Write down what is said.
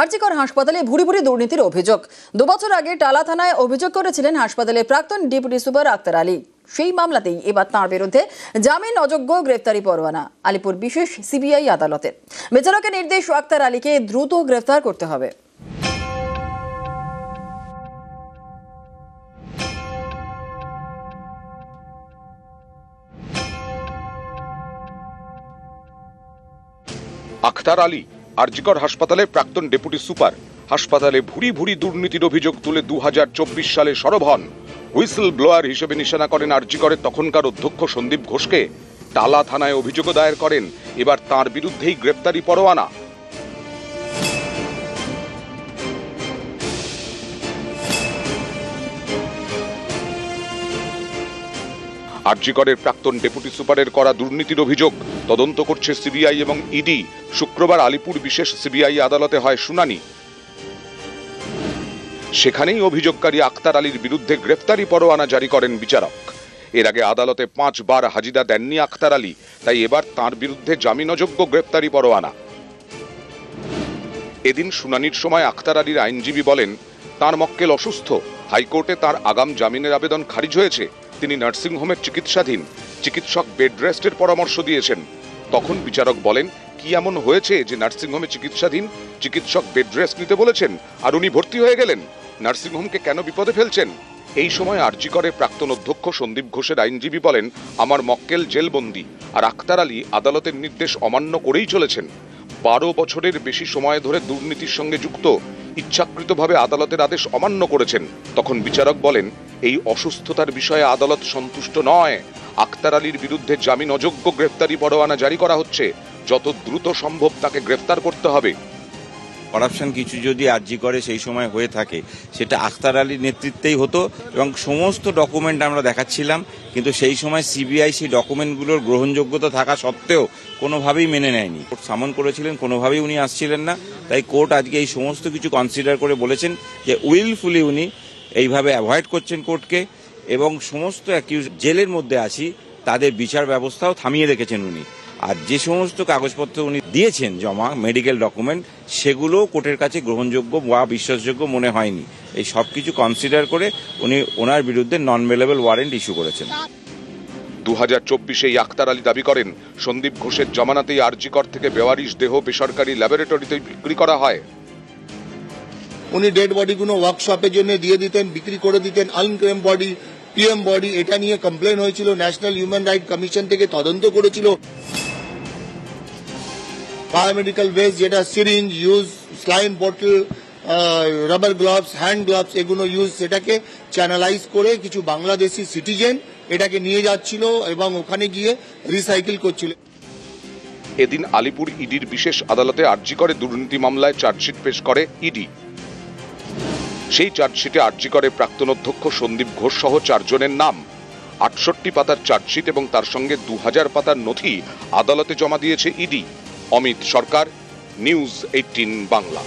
আরজিকর হাসপাতালে ভুরি ভুরি দুর্নীতির অভিযোগ। দুবছর আগে টালা থানায় অভিযোগ করেছিলেন হাসপাতালের প্রাক্তন ডেপুটি সুপার আক্তার আলী। সেই মামলাতেই এবার তাঁর বিরুদ্ধে জামিন অযোগ্য গ্রেফতারি পরোয়ানা, আলিপুর বিশেষ সিবিআই আদালতের। বিচারকের নির্দেশ আক্তার আলীকে দ্রুত গ্রেফতার করতে হবে। আখতার আলী আরজিকর হাসপাতালে প্রাক্তন ডেপুটি সুপার। হাসপাতালে ভুরি ভুরি দুর্নীতির অভিযোগ তুলে দু হাজার চব্বিশ সালে সরব হন। হুইসেল ব্লোয়ার হিসেবে নিশানা করেন আরজিকরের তখনকার অধ্যক্ষ সন্দীপ ঘোষকে। টালা থানায় অভিযোগ দায়ের করেন। এবার তার বিরুদ্ধেই গ্রেপ্তারি পরোয়ানা। আরজিকরের প্রাক্তন ডেপুটি সুপারের করা দুর্নীতির অভিযোগ। তদন্ত করছে সিবিআই এবং ইডি। শুক্রবার আলিপুর বিশেষ সিবিআই আদালতে হয় শুনানি। সেখানেই অভিযোগকারী আক্তার আলীর বিরুদ্ধে গ্রেফতারি পরোয়ানা জারি করেন বিচারক। এর আগে আদালতে পাঁচবার হাজিরা দেননি আক্তার আলী, তাই এবার তার বিরুদ্ধে জামিনযোগ্য গ্রেফতারি পরোয়ানা। এদিন শুনানির সময় আক্তার আলীর আইনজীবী বলেন, তার মক্কেল অসুস্থ। হাইকোর্টে তার আগাম জামিনের আবেদন খারিজ হয়েছে। তিনি নার্সিংহোমের চিকিৎসাধীন। চিকিৎসক বেড রেস্টের পরামর্শ দিয়েছেন। তখন বিচারক বলেন, কি এমন হয়েছে যে নার্সিংহোমে চিকিৎসাধীন? চিকিৎসক বেড রেস্ট নিতে বলেছেন আর উনি ভর্তি হয়ে গেলেন। নার্সিংহোমকে কেন বিপদে ফেলছেন? এই সময় আরজি করে প্রাক্তন অধ্যক্ষ সন্দীপ ঘোষের আইনজীবী বলেন, আমার মক্কেল জেলবন্দি আর আক্তার আলী আদালতের নির্দেশ অমান্য করেই চলেছেন। বারো বছরের বেশি সময় ধরে দুর্নীতির সঙ্গে যুক্ত, ইচ্ছাকৃতভাবে আদালতের আদেশ অমান্য করেছেন। তখন বিচারক বলেন, এই অসুস্থতার বিষয়ে আদালত সন্তুষ্ট নয়। আক্তার আলীর বিরুদ্ধে জামিন অযোগ্য গ্রেফতারি পরোয়ানা জারি করা হচ্ছে। যত দ্রুত সম্ভব তাকে গ্রেফতার করতে হবে। করাপশন কিছু যদি আর্জি করে, সেই সময় হয়ে থাকে, সেটা আখতার আলীর নেতৃত্বেই হতো এবং সমস্ত ডকুমেন্ট আমরা দেখাচ্ছিলাম, কিন্তু সেই সময় সিবিআই সেই ডকুমেন্টগুলোর গ্রহণযোগ্যতা থাকা সত্ত্বেও কোনোভাবেই মেনে নেয়নি। কোর্ট সামন করেছিলেন, কোনোভাবেই উনি আসছিলেন না। তাই কোর্ট আজকে এই সমস্ত কিছু কনসিডার করে বলেছেন যে উইলফুলি উনি এইভাবে অ্যাভয়েড করছেন কোর্টকে এবং সমস্ত অ্যাকিউজ জেলের মধ্যে আছি, তাদের বিচার ব্যবস্থাও থামিয়ে রেখেছেন উনি। আর যে সমস্ত কাগজপত্র উনি দিয়েছেন জমা মেডিকেল ডকুমেন্ট সেগুলো কোর্টের কাছে গ্রহণযোগ্য বা বিশ্বাসযোগ্য মনে হয়নি। এই সব কিছু কনসিডার করে উনি ওনার বিরুদ্ধে নন মেলেবল ওয়ারেন্ট ইস্যু করেছেন। দু হাজার চব্বিশে আক্তার আলী দাবি করেন সন্দীপ ঘোষের জমানাতেই আরজিকর থেকে বেওয়ারিশ দেহ বেসরকারি ল্যাবরেটরিতে বিক্রি করা হয়। উনি ডেড বডিগুলো ওয়ার্কশপের জন্য দিয়ে দিতেন বিক্রি করে দিতেন আনক্লেম বডি পিএম বডি এটা নিয়ে কমপ্লেন হয়েছিল ন্যাশনাল হিউম্যান রাইট কমিশন থেকে তদন্ত করেছিল। বায়োমেডিক্যাল ওয়েস্ট যেটা syringe use saline bottle rubber gloves hand gloves এগুলো ইউজ সেটাকে চ্যানেলাইজ করে কিছু বাংলাদেশি সিটিজেন এটাকে নিয়ে যাচ্ছিল এবং ওখানে গিয়ে রিসাইকেল করছিল। এদিন আলিপুর ইডির বিশেষ আদালতে আরজি করে দুর্নীতি মামলায় চার্জশিট পেশ করে ইডি। সেই চার্জশিটে আরজি করে প্রাক্তন অধ্যক্ষ সন্দীপ ঘোষ সহ চারজনের নাম। আটষট্টি পাতার চার্জশিট এবং তার সঙ্গে দু হাজার পাতার নথি আদালতে জমা দিয়েছে ED. Amit Sarkar news eighteen Bangla.